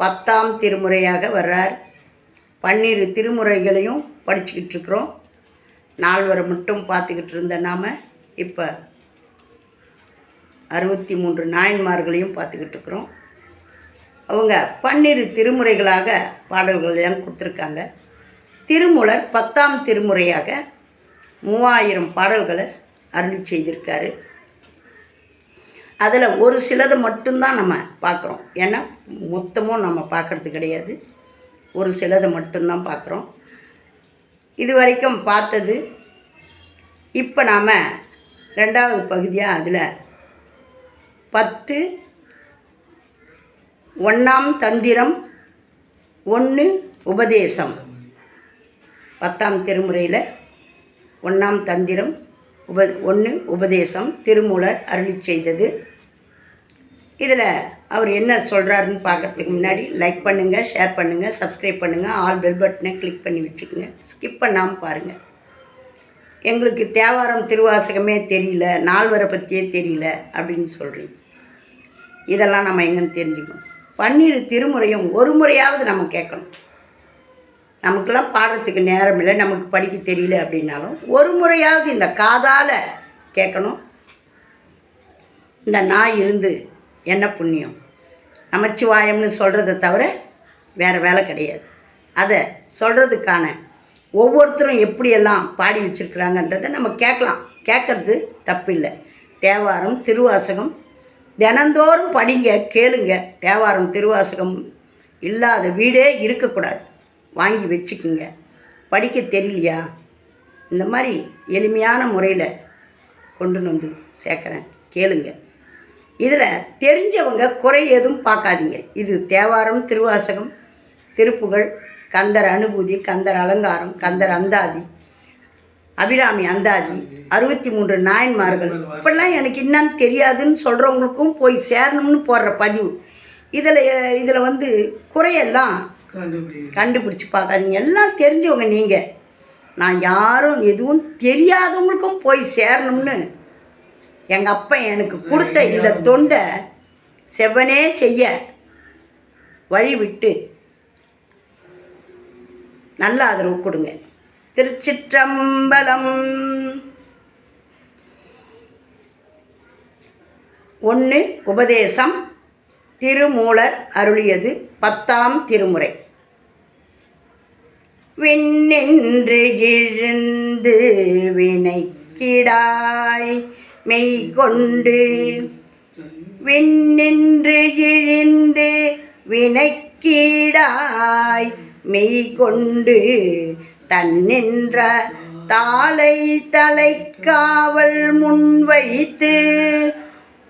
பத்தாம் திருமுறையாக வர்றார். பன்னிரு திருமுறைகளையும் படிச்சுக்கிட்டு இருக்கிறோம் நால்வரை மட்டும் பார்த்துக்கிட்டு இருந்த நாம் இப்போ அறுபத்தி மூன்று நாயன்மார்களையும் பார்த்துக்கிட்டு இருக்கிறோம் அவங்க பன்னிரு திருமுறைகளாக பாடல்கள் எல்லாம் கொடுத்துருக்காங்க. திருமூலர் பத்தாம் திருமுறையாக மூவாயிரம் பாடல்களை அருளி செய்திருக்காரு. அதில் ஒரு சிலது மட்டும்தான் நம்ம பார்க்குறோம் ஏன்னா மொத்தமும் நம்ம பார்க்கறது கிடையாது. ஒரு சிலது மட்டும்தான் பார்க்குறோம் இது வரைக்கும் பார்த்தது. இப்போ நாம் ரெண்டாவது பகுதியாக அதில் பத்து ஒன்றாம் தந்திரம் ஒன்று உபதேசம். பத்தாம் திருமுறையில் ஒன்றாம் தந்திரம் உப ஒன்று உபதேசம் திருமூலர் அருளி செய்தது. இதில் அவர் என்ன சொல்கிறாருன்னு பார்க்குறதுக்கு முன்னாடி லைக் பண்ணுங்கள் ஷேர் பண்ணுங்கள் சப்ஸ்கிரைப் பண்ணுங்கள் ஆல் பெல் பட்டனை கிளிக் பண்ணி வச்சுக்கோங்க. ஸ்கிப் பண்ணாமல் பாருங்கள் எங்களுக்கு தேவாரம் திருவாசகமே தெரியல நால்வரை பற்றியே தெரியல அப்படின்னு சொல்கிறீங்க இதெல்லாம் நம்ம எங்கன்னு தெரிஞ்சுக்கணும். பன்னிரு திருமுறையும் ஒரு முறையாவது நம்ம கேட்கணும். நமக்கெல்லாம் பாடுறதுக்கு நேரம் இல்லை நமக்கு படிக்க தெரியல அப்படின்னாலும் ஒரு முறையாவது இந்த காதால் கேட்கணும். இந்த நாய் இருந்து என்ன புண்ணியம்? நமச்சிவாயம்னு சொல்கிறத தவிர வேறு வேலை கிடையாது. அதை சொல்கிறதுக்கான ஒவ்வொருத்தரும் எப்படியெல்லாம் பாடி வச்சுருக்குறாங்கன்றதை நம்ம கேட்கலாம். கேட்குறது தப்பில்லை. தேவாரம் திருவாசகம். தினந்தோறும் படிங்க கேளுங்க. தேவாரம் திருவாசகம் இல்லாத வீடே இருக்கக்கூடாது. வாங்கி வச்சுக்குங்க. படிக்க தெரியலையா? இந்த மாதிரி எளிமையான முறையில் கொண்டு வந்து சேர்க்குறேன். கேளுங்க. இதில் தெரிஞ்சவங்க குறை எதுவும் பார்க்காதீங்க. இது தேவாரம் திருவாசகம் திருப்புகழ் கந்தர் அனுபூதி கந்தர் அலங்காரம் கந்தர் அந்தாதி அபிராமி அந்தாதி அறுபத்தி மூன்று நாயன்மார்கள். இப்படிலாம் எனக்கு என்னன்னு தெரியாதுன்னு சொல்கிறவங்களுக்கும் போய் சேரணும்னு போடுற பதிவு. இதில் இதில் வந்து குறையெல்லாம் கண்டுபிடிச்சி பார்க்காதீங்க. எல்லாம் தெரிஞ்சவங்க நீங்கள் நான் யாரும் எதுவும் தெரியாதவங்களுக்கும் போய் சேரணும்னு எங்கள் அப்பா எனக்கு கொடுத்த இந்த தொண்டை செவனே செய்ய வழி விட்டு நல்ல ஆதரவு கொடுங்க. திருச்சிற்றம்பலம் ஒன்று உபதேசம் திருமூலர் அருளியது பத்தாம் திருமுறை. விண்ணின்று எழுந்து வினைக்கிடாய். மெய் கொண்டு விண்ணின்று எழுந்து வினைக்கீடாய். மெய் கொண்டு தன்னின்ற தாளை தலைக்காவல் முன்வைத்து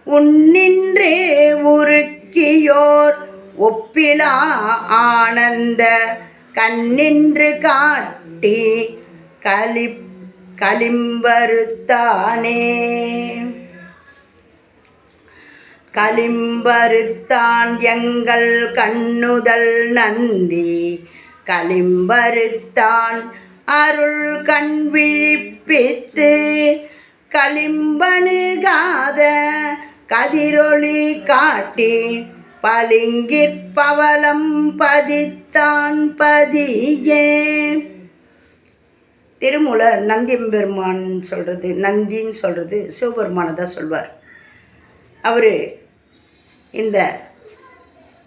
உன்னின்றே உருக்கியோர் ஒப்பிலா ஆனந்த கண்ணின்று காட்டி களி களிம்பருத்தானே களிம்பருத்தான் எங்கள் கண்ணுதல் நந்தி களிம்பருத்தான் அருள் கண் விழிப்பித்து களிம்பணுகாத கதிரொளி காட்டி பளிங்கிற் பவளம் பதித்தான் பதியே. திருமூலர் நந்தியம்பெருமான் சொல்கிறது நந்தின்னு சொல்கிறது சிவபெருமானை தான் சொல்வார். அவர் இந்த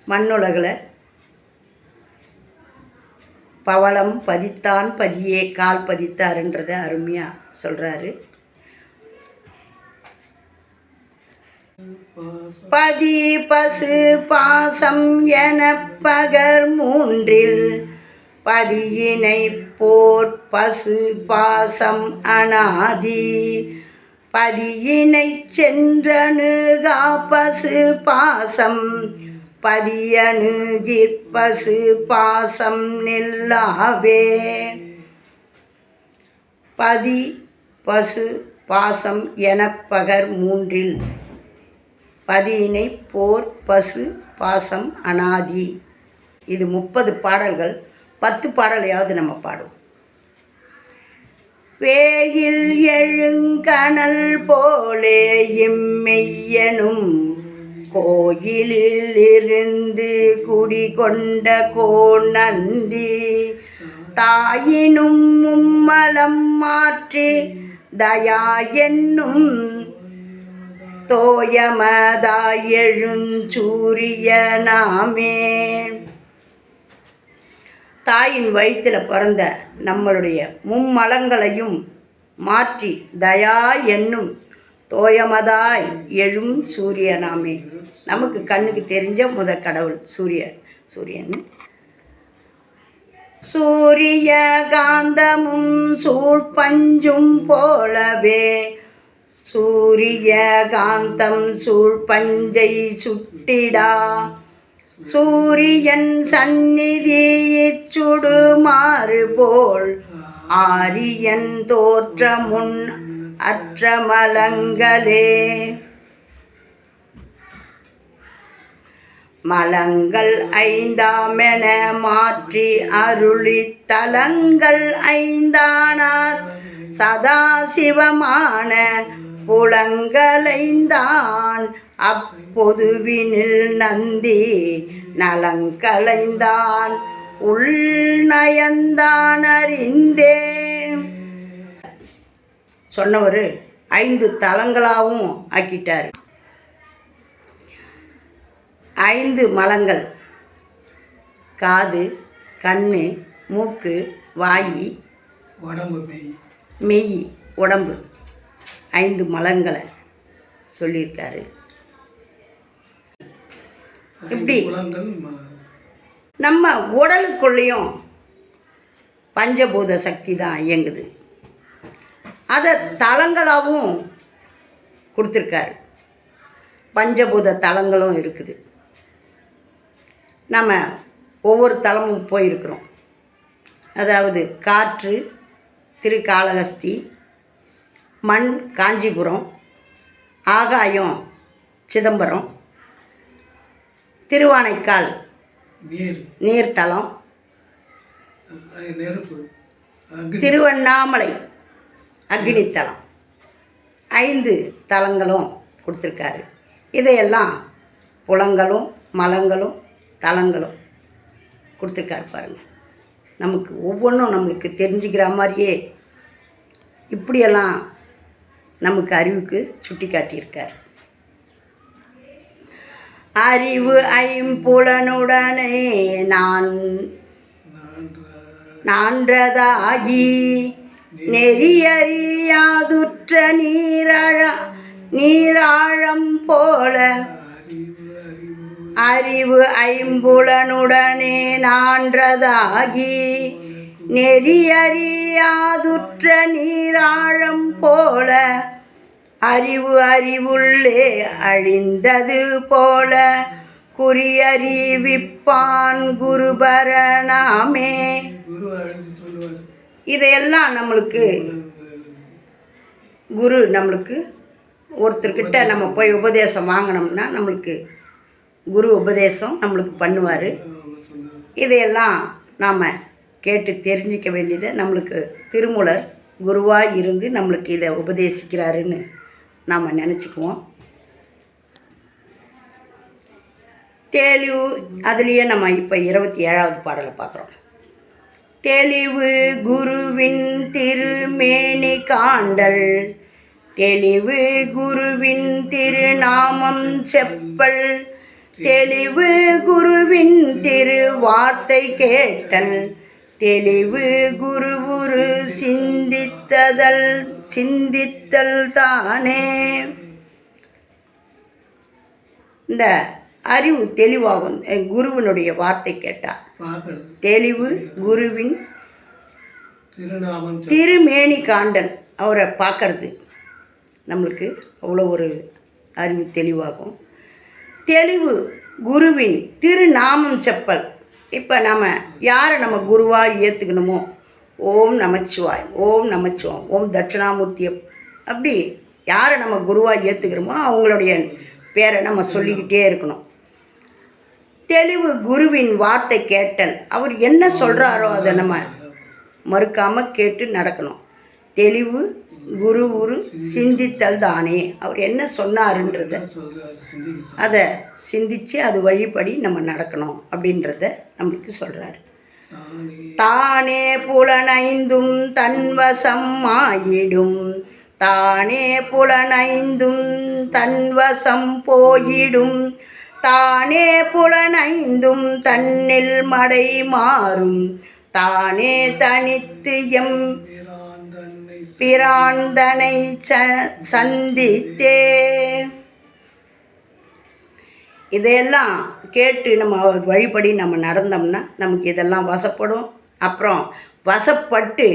மண்ணுலகில் பவளம் பதித்தான் பதியே கால் பதித்தாருன்றதை அருமையாக சொல்கிறாரு பதி பசு பாசம் என பகர் மூன்றில் பதியினை போர் பசு பாசம் அனாதி. பதியினை சென்றணுகா பசு பாசம் பதியணுகிற்பசு பாசம் நில்லாவே. பதி பசு பாசம் எனப்பகர் மூன்றில் பதியினை போர் பசு பாசம் அனாதி. இது முப்பது பாடல்கள். பத்து பாடலையாவது நம்ம பாடுவோம். வேயில் எழுங்கனல் போலே இம்மெய்யனும் கோயிலில் இருந்து குடிகொண்ட கோநந்தி. தாயினும் மும்மலம் மாற்றி தயா என்னும் தோயமதாய் எழுஞ்சூரியனாமே தாயின் வயிற்றில் பிறந்த நம்மளுடைய மும்மலங்களையும் மாற்றி தயா என்னும் தோயமதாய் எழும் சூரியனாமே நமக்கு கண்ணுக்கு தெரிஞ்ச முத கடவுள் சூரியன் சூரியன். சூரிய காந்தமும் சூழ்பஞ்சும் போலவே சூரிய காந்தம் சூழ்பஞ்சை சுட்டிடா. சூரியன் சந்நிதியிற் சுடுமாறு போல். ஆரியன் தோற்றமுன் அற்ற மலங்களே. மலங்கள் ஐந்தாமென மாற்றி அருளி தலங்கள் ஐந்தானார். சதாசிவமான புலங்களைந்தான். அப்பொதுவினில் நந்தி நலங்களைந்தான். உள்நயந்தான் அறிந்தேன். சொன்னவர் ஐந்து தலங்களாகவும் ஆக்கிட்டார். ஐந்து மலங்கள். காது கண்ணு மூக்கு வாய் உடம்பு மெய். மெய் உடம்பு. ஐந்து மலங்களை சொல்லியிருக்காரு. மலை நம்ம உடலுக்குள்ளேயும் பஞ்சபூத சக்தி தான் இயங்குது. அதை தலங்களாகவும் கொடுத்துருக்காரு. பஞ்சபூத தலங்களும் இருக்குது. நம்ம ஒவ்வொரு தலமும் போயிருக்கிறோம். அதாவது காற்று திருக்காளஹஸ்தி மண் காஞ்சிபுரம் ஆகாயம் சிதம்பரம் திருவானைக்கால் நீர். நீர்த்தலம் திருவண்ணாமலை அக்னித்தலம் ஐந்து தலங்களும் கொடுத்துருக்காரு. இதையெல்லாம் புலங்களும் மலங்களும் தலங்களும் கொடுத்துருக்காரு பாருங்க. நமக்கு ஒவ்வொன்றும் நம்மளுக்கு தெரிஞ்சுக்கிற மாதிரியே இப்படியெல்லாம் நமக்கு அறிவுக்கு சுட்டி காட்டியிருக்கார் அறிவு ஐம்புலனுடனே நான் நான்றதாகி நெறியறியாதுற்ற நீராழ நீராழம் போல அறிவு ஐம்புலனுடனே நான்றதாகி நெறியறியாதுற்ற நீராழம் போல அறிவு அறிவுள்ளே அழிந்தது போல குறியறிவிப்பான் குருபரணாமே. இதையெல்லாம் நம்மளுக்கு குரு நம்மளுக்கு ஒருத்தர்கிட்ட நம்ம போய் உபதேசம் வாங்கினோம்னா நம்மளுக்கு குரு உபதேசம் நம்மளுக்கு பண்ணுவார். இதையெல்லாம் நாம் கேட்டு தெரிஞ்சிக்க வேண்டியதை நம்மளுக்கு திருமூலர் குருவாக இருந்து நம்மளுக்கு இதை உபதேசிக்கிறாருன்னு நாம் நினச்சிக்குவோம். தெளிவு அதுலேயே நம்ம இப்போ இருபத்தி ஏழாவது பாடலை பார்க்குறோம். தெளிவு குருவின் திருமேனி காண்டல். தெளிவு குருவின் திருநாமம் செப்பல். தெளிவு குருவின் திரு வார்த்தை கேட்டல். தெளிவு குருவுரு சிந்தித்ததல். சிந்தித்தல் தானே. இந்த அறிவு தெளிவாகும். குருவினுடைய வார்த்தை கேட்டால் பார்க்கறது தெளிவு குருவின். திருமேனி காண்டல் அவரை பார்க்கறது நம்மளுக்கு அவ்வளோ ஒரு அறிவு தெளிவாகும். தெளிவு குருவின் திருநாமம் செப்பல். இப்போ நம்ம யாரை நம்ம குருவாக ஏற்றுக்கணுமோ ஓம் நமச்சிவாய் ஓம் நமச்சிவாய் ஓம் தட்சிணாமூர்த்தி அப்படி யாரை நம்ம குருவாக ஏற்றுக்கிறோமோ அவங்களுடைய பேரை நம்ம சொல்லிக்கிட்டே இருக்கணும். தெளிவு குருவின் வார்த்தை கேட்டல். அவர் என்ன சொல்கிறாரோ அதை நம்ம மறுக்காமல் கேட்டு நடக்கணும். தெளிவு குரு குரு சிந்தித்தல் தானே. அவர் என்ன சொன்னாருன்றத அதை சிந்தித்து அது வழிபடி நம்ம நடக்கணும் அப்படின்றத நம்மளுக்கு சொல்கிறாரு தானே புலனைந்தும் தன்வசம் ஆயிடும். தானே புலனைந்தும் தன்வசம் போயிடும். தானே புலனைந்தும் தன்னில் மடை மாறும். தானே தனித்து எம் பிராந்தனை சந்தித்தே. இதையெல்லாம் கேட்டு நம்ம அவர் வழிபடி நம்ம நடந்தோம்னா நமக்கு இதெல்லாம் வசப்படும். அப்புறம் வசப்பட்டு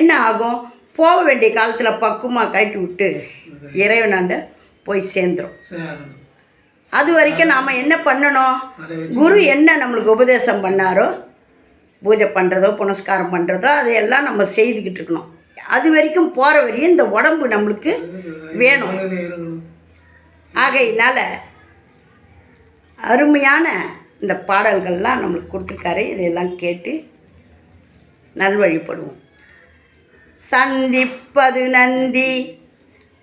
என்ன ஆகும்? போக வேண்டிய காலத்தில் பக்குவமாக கழட்டி விட்டு இறைவனாண்ட போய் சேர்ந்துரும். அது வரைக்கும் நாம் என்ன பண்ணணும்? குரு என்ன நம்மளுக்கு உபதேசம் பண்ணாரோ பூஜை பண்ணுறதோ புனஸ்காரம் பண்ணுறதோ அதையெல்லாம் நம்ம செய்துக்கிட்டு இருக்கணும். அது வரைக்கும் போகிற வரையும் இந்த உடம்பு நம்மளுக்கு வேணும். ஆகையினால் அருமையான இந்த பாடல்கள்லாம் நம்மளுக்கு கொடுத்துருக்காரு. இதையெல்லாம் கேட்டு நல்வழிப்படுவோம். சந்திப்பது நந்தி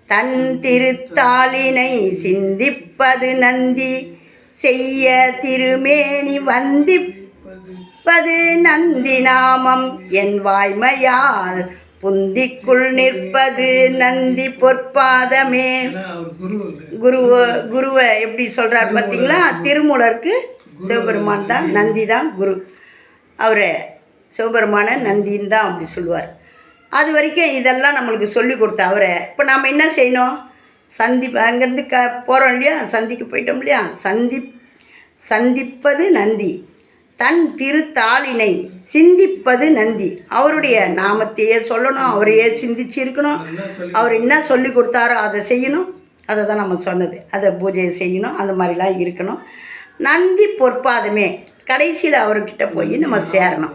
தன் திருத்தாளினை சிந்திப்பது நந்தி செய்ய திருமேனி வந்திப்பது நந்தி நாமம் என் வாய்மையால் புந்திக்குள் நிற்பது நந்தி பொற்பாதமே. குரு குருவை எப்படி சொல்கிறார் பார்த்தீங்களா திருமூலருக்கு சிவபெருமான் தான் நந்தி. தான் குரு. அவரை சிவபெருமான நந்தின்னு தான் அப்படி சொல்லுவார். அது வரைக்கும் இதெல்லாம் நம்மளுக்கு சொல்லி கொடுத்த அவரை. இப்போ நாம் என்ன செய்யணும்? சந்தி அங்கேருந்து க போகிறோம் இல்லையா? சந்திக்கு போயிட்டோம் இல்லையா? சந்தி சந்திப்பது நந்தி. தன் திருத்தாளினை சிந்திப்பது நந்தி. அவருடைய நாமத்தையே சொல்லணும் அவரையே சிந்திச்சு இருக்கணும் அவர் என்ன சொல்லி கொடுத்தாரோ அதை செய்யணும். அதை தான் நம்ம சொன்னது. அதை பூஜை செய்யணும். அந்த மாதிரிலாம் இருக்கணும். நந்தி பொற்பாதமே. கடைசியில் அவர்கிட்ட போய் நம்ம சேரணும்.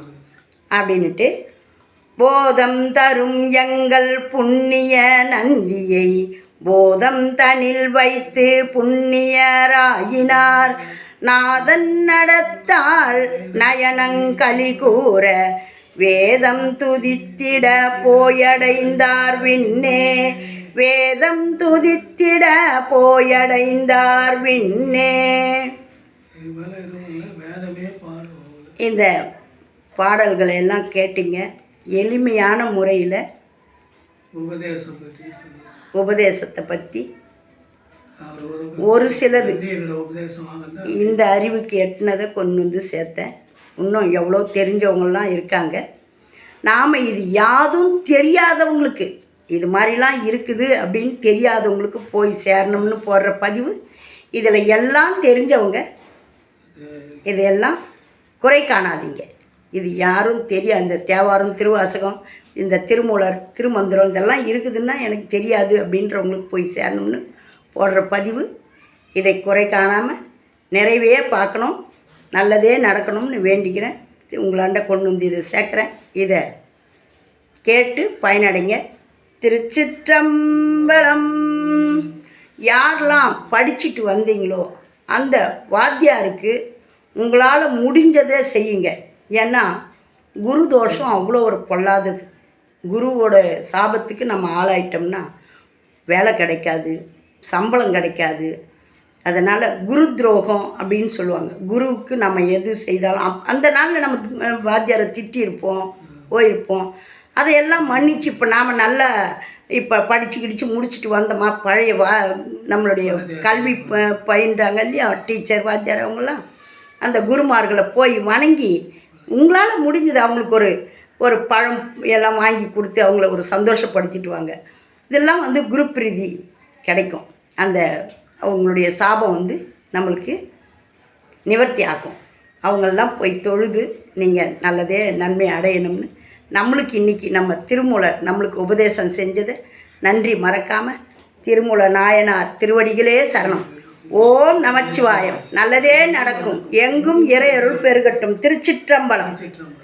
அப்படின்னுட்டு போதம் தரும் எங்கள் புண்ணிய நந்தியை போதம் தனில் வைத்து புண்ணியராயினார். நாதன் நடத்தாள் நயனங்களி கூற வேதம் துதித்திட போயடைந்தார் விண்ணே. வேதம் துதித்திட போயடைந்தார் விண்ணே. இந்த பாடல்களை எல்லாம் கேட்டீங்க. எளிமையான முறையில் உபதேசத்தை பற்றி ஒரு சிலது. இந்த அறிவுக்கு எட்டினதை கொண்டு வந்து சேர்த்தேன். இன்னும் எவ்வளோ தெரிஞ்சவங்களாம் இருக்காங்க. நாம் இது யாதும் தெரியாதவங்களுக்கு இது மாதிரிலாம் இருக்குது அப்படின்னு தெரியாதவங்களுக்கு போய் சேரணும்னு போடுற பதிவு இதில் எல்லாம் தெரிஞ்சவங்க இதையெல்லாம் குறை காணாதீங்க. இது யாரும் தெரியாது இந்த தேவாரம் திருவாசகம் இந்த திருமூலர் திருமந்திரம் இதெல்லாம் இருக்குதுன்னா எனக்கு தெரியாது அப்படின்றவங்களுக்கு போய் சேரணும்னு போடுற பதிவு இதை குறை காணாமல் நிறைவே பார்க்கணும். நல்லதே நடக்கணும்னு வேண்டிக்கிறேன். உங்களாண்ட கொண்டு வந்து இதை சேர்க்குறேன். இதை கேட்டு பயனடைங்க. திருச்சிற்றம்பலம். யாரெல்லாம் படிச்சுட்டு வந்தீங்களோ அந்த வாத்தியாருக்கு உங்களால் முடிஞ்சதை செய்யுங்க. ஏன்னா குரு தோஷம் அவ்வளோ ஒரு பொல்லாதது. குருவோட சாபத்துக்கு நம்ம ஆளாயிட்டோம்னா வேலை கிடைக்காது. சம்பளம் கிடைக்காது. அதனால் குரு துரோகம் அப்படின்னு சொல்லுவாங்க. குருவுக்கு நம்ம எது செய்தாலும் அப்- அந்த நாளில் நம்ம வாத்தியாரை திட்டியிருப்போம் போயிருப்போம். அதையெல்லாம் மன்னிச்சு இப்போ நாம் நல்லா இப்போ படித்து கிடிச்சு முடிச்சுட்டு வந்தோமா? பழைய வா நம்மளுடைய கல்வி ப- பயின்றாங்க இல்லையா? டீச்சர் வாத்தியார் அவங்கெல்லாம். அந்த குருமார்களை போய் வணங்கி உங்களால் முடிஞ்சது அவங்களுக்கு ஒரு ஒரு பழம் எல்லாம் வாங்கி கொடுத்து அவங்கள ஒரு சந்தோஷப்படுத்திட்டு வாங்க. இதெல்லாம் வந்து குரு பிரீதி கிடைக்கும். அந்த அவங்களுடைய சாபம் வந்து நம்மளுக்கு நிவர்த்தி ஆகும். அவங்களெல்லாம் போய் தொழுது நீங்கள் நல்லதே நன்மை அடையணும்னு நம்மளுக்கு இன்றைக்கி நம்ம திருமூலர் நம்மளுக்கு உபதேசம் செஞ்சதை நன்றி மறக்காமல் திருமூல நாயனார் திருவடிகளே சரணம். ஓம் நமச்சிவாயம். நல்லதே நடக்கும். எங்கும் இறையருள் பெருகட்டும். திருச்சிற்றம்பலம். சிற்றம்பலம்